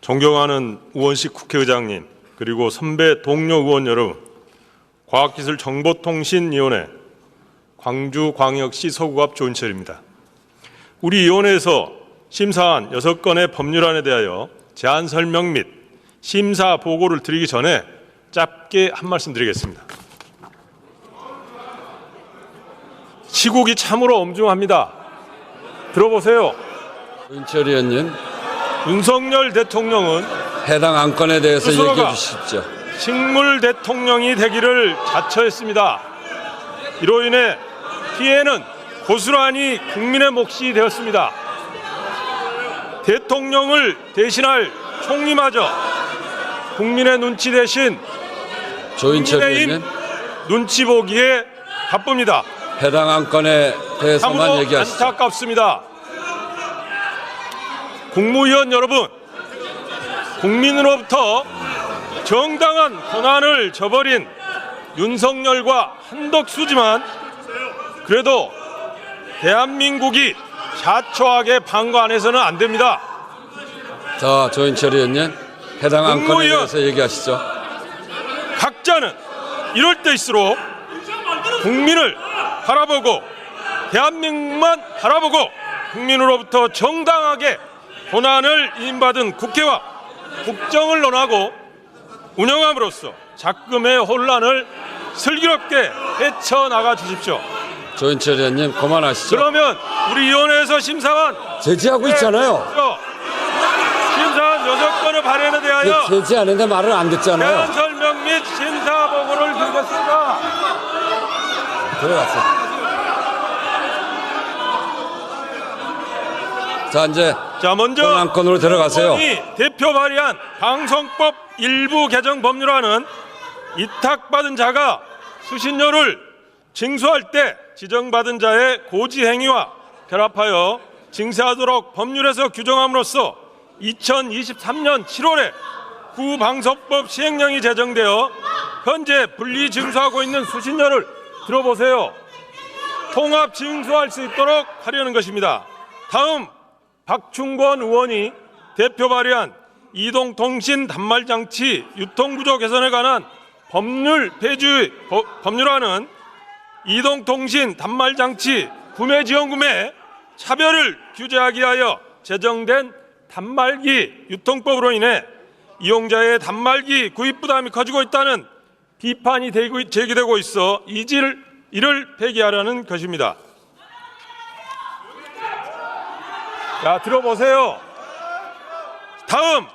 존경하는 우원식 국회의장님 그리고 선배 동료 의원 여러분 과학기술정보통신위원회 광주광역시 서구갑 조인철입니다. 우리 위원회에서 심사한 여섯 건의 법률안에 대하여 제안 설명 및 심사 보고를 드리기 전에 짧게 한 말씀 드리겠습니다. 시국이 참으로 엄중합니다. 들어보세요. 윤철 의원님 윤석열 대통령은 해당 안건에 대해서 스스로가- 얘기해 주십시오. 식물 대통령이 되기를 자처했습니다. 이로 인해 피해는 고스란히 국민의 몫이 되었습니다. 대통령을 대신할 총리마저 국민의 눈치 대신 조인철 국민의힘 의원님 눈치 보기에 바쁩니다. 해당 안건에 대해서만 얘기하시죠. 안타깝습니다. 국무위원 여러분, 국민으로부터 정당한 권한을 저버린 윤석열과 한덕수지만 그래도 대한민국이 자초하게 방관해서는 안 됩니다. 자 조인철 의원님 해당 안건에. 대해서 얘기하시죠. 각자는 이럴 때일수록 국민을 바라보고 대한민국만 바라보고 국민으로부터 정당하게 권한을 인받은 국회와 국정을 논하고 운영함으로써 작금의 혼란을 슬기롭게 헤쳐나가 주십시오. 조인철 의원님 그만하시죠. 그러면 우리 위원회에서 심사한 제지하고 있잖아요. 심사한 여섯 건의 발언에 대하여 제지하는데 말을 안 듣잖아요. 설명 및 심사 보고를 드리겠습니다. 들어갔어. 자 이제 자 먼저 본 안건으로 들어가세요. 대표 발의한 방송법 일부 개정 법률안은 위탁받은 자가 수신료를 징수할 때 지정받은 자의 고지 행위와 결합하여 징수하도록 법률에서 규정함으로써 2023년 7월에 구방송법 시행령이 제정되어 현재 분리 징수하고 있는 수신료를 들어보세요. 통합 징수할 수 있도록 하려는 것입니다. 다음 박충권 의원이 대표 발의한 이동통신 단말장치 유통구조 개선에 관한 법률 폐지 법- 법률안은 이동통신 단말장치 구매 지원금의 차별을 규제하기 위하여 제정된 단말기 유통법으로 인해 이용자의 단말기 구입 부담이 커지고 있다는 비판이 되고- 제기되고 있어 이질 이를 폐기하려는 것입니다. 자, 들어보세요. 다음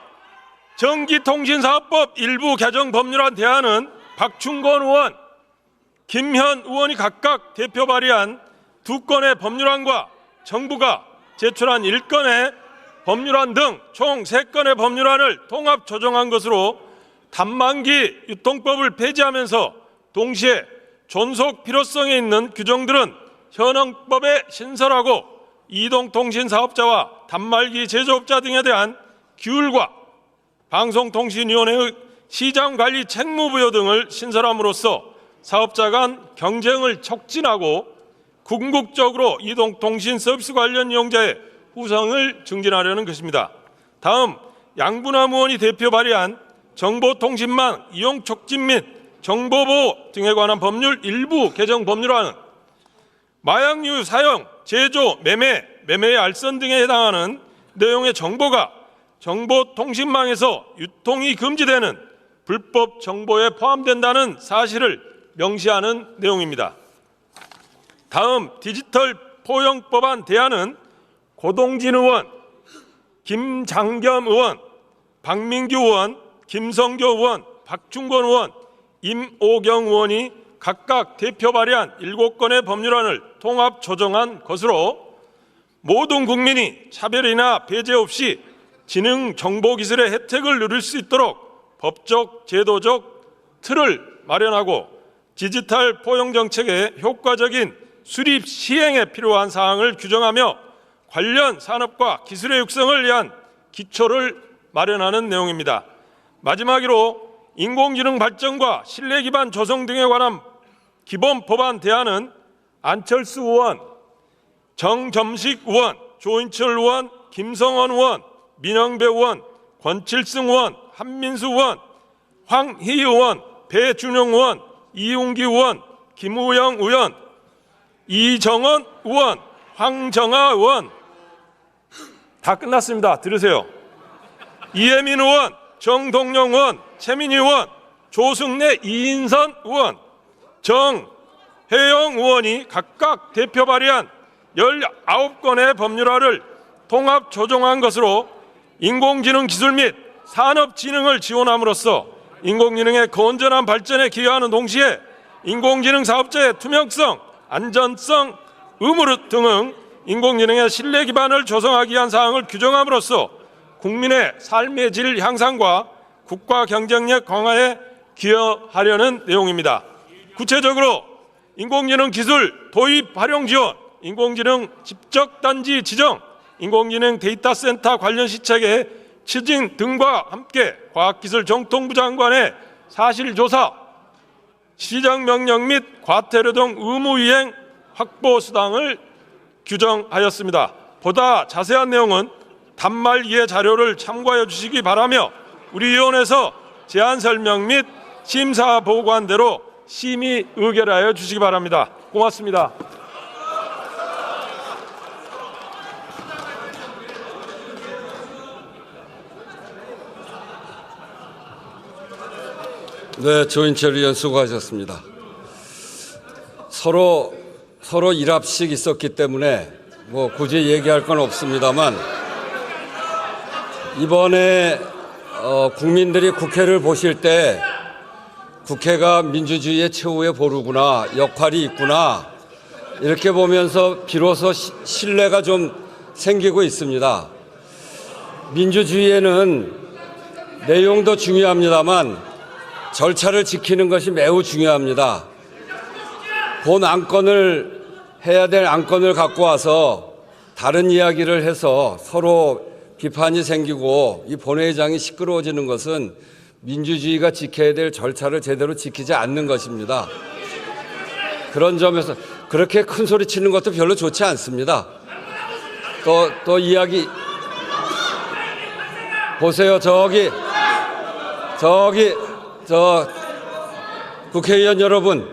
전기통신사업법 일부 개정 법률안 대안은 박충건 의원, 김현 의원이 각각 대표 발의한 두 건의 법률안과 정부가 제출한 1건의 법률안 등 총 3건의 법률안을 통합 조정한 것으로 단만기 유통법을 폐지하면서 동시에 존속 필요성에 있는 규정들은 현행법에 신설하고 이동통신 사업자와 단말기 제조업자 등에 대한 규율과 방송통신위원회의 시장관리 책무부여 등을 신설함으로써 사업자 간 경쟁을 촉진하고 궁극적으로 이동통신 서비스 관련 이용자의 후성을 증진하려는 것입니다. 다음 양분함 의원이 대표 발의한 정보통신망 이용 촉진 및 정보보호 등에 관한 법률 일부 개정 법률안은 마약류 사용, 제조, 매매, 매매의 알선 등에 해당하는 내용의 정보가 정보통신망에서 유통이 금지되는 불법 정보에 포함된다는 사실을 명시하는 내용입니다. 다음 디지털 포용법안 대안은 고동진 의원, 김장겸 의원, 박민규 의원, 김성교 의원, 박충권 의원, 임오경 의원이 각각 대표 발의한 7건의 법률안을 통합 조정한 것으로 모든 국민이 차별이나 배제 없이 지능 정보 기술의 혜택을 누릴 수 있도록 법적 제도적 틀을 마련하고 디지털 포용 정책의 효과적인 수립 시행에 필요한 사항을 규정하며 관련 산업과 기술의 육성을 위한 기초를 마련하는 내용입니다. 마지막으로 인공지능 발전과 신뢰 기반 조성 등에 관한 기본 법안 대안은 안철수 의원, 정점식 의원, 조인철 의원, 김성원 의원, 민영배 의원, 권칠승 의원, 한민수 의원, 황희 의원, 배준영 의원, 이용기 의원, 김우영 의원, 이정원 의원, 황정아 의원 다 끝났습니다. 들으세요. 이혜민 의원, 정동영 의원, 최민희 의원, 조승래, 이인선 의원, 정혜영 의원이 각각 대표 발의한 19건의 법률화를 통합 조정한 것으로 인공지능 기술 및 산업진흥을 지원함으로써 인공지능의 건전한 발전에 기여하는 동시에 인공지능 사업자의 투명성, 안전성, 의무 등은 인공지능의 신뢰 기반을 조성하기 위한 사항을 규정함으로써 국민의 삶의 질 향상과 국가 경쟁력 강화에 기여하려는 내용입니다. 구체적으로 인공지능 기술 도입 활용 지원, 인공지능 집적 단지 지정, 인공지능 데이터 센터 관련 시책의 추진 등과 함께 과학기술 정통부 장관의 사실조사, 시정 명령 및 과태료 등 의무 이행 확보 수당을 규정하였습니다. 보다 자세한 내용은 단말 이해 자료를 참고하여 주시기 바라며 우리 위원회에서 제안 설명 및 심사 보고안대로 심의 의결하여 주시기 바랍니다. 고맙습니다. 네, 조인철 의원 수고하셨습니다. 서로 서로 일합식 있었기 때문에 뭐 굳이 얘기할 건 없습니다만 이번에 어, 국민들이 국회를 보실 때 국회가 민주주의의 최후의 보루구나 역할이 있구나 이렇게 보면서 비로소 시- 신뢰가 좀 생기고 있습니다. 민주주의에는 내용도 중요합니다만 절차를 지키는 것이 매우 중요합니다. 본 안건을 해야 될 안건을 갖고 와서 다른 이야기를 해서 서로 비판이 생기고 이 본회의장이 시끄러워지는 것은 민주주의가 지켜야 될 절차를 제대로 지키지 않는 것입니다. 그런 점에서 그렇게 큰 소리 치는 것도 별로 좋지 않습니다. 또, 또 이야기 보세요. 저기, 저기, 저 국회의원 여러분,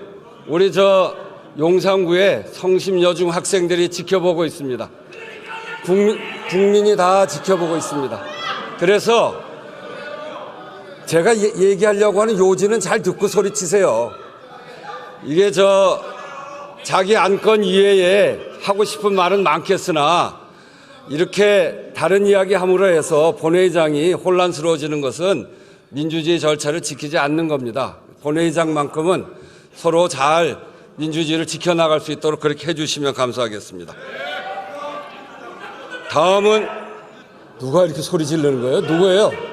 우리 저 용산구에 성심여중 학생들이 지켜보고 있습니다. 국민, 국민이 다 지켜보고 있습니다. 그래서 제가 예- 얘기하려고 하는 요지는 잘 듣고 소리치세요. 이게 저 자기 안건 이외에 하고 싶은 말은 많겠으나 이렇게 다른 이야기 함으로 해서 본회의장이 혼란스러워지는 것은 민주주의 절차를 지키지 않는 겁니다. 본회의장만큼은 서로 잘 민주주의를 지켜나갈 수 있도록 그렇게 해주시면 감사하겠습니다. 다음은 누가 이렇게 소리 지르는 거예요? 누구예요?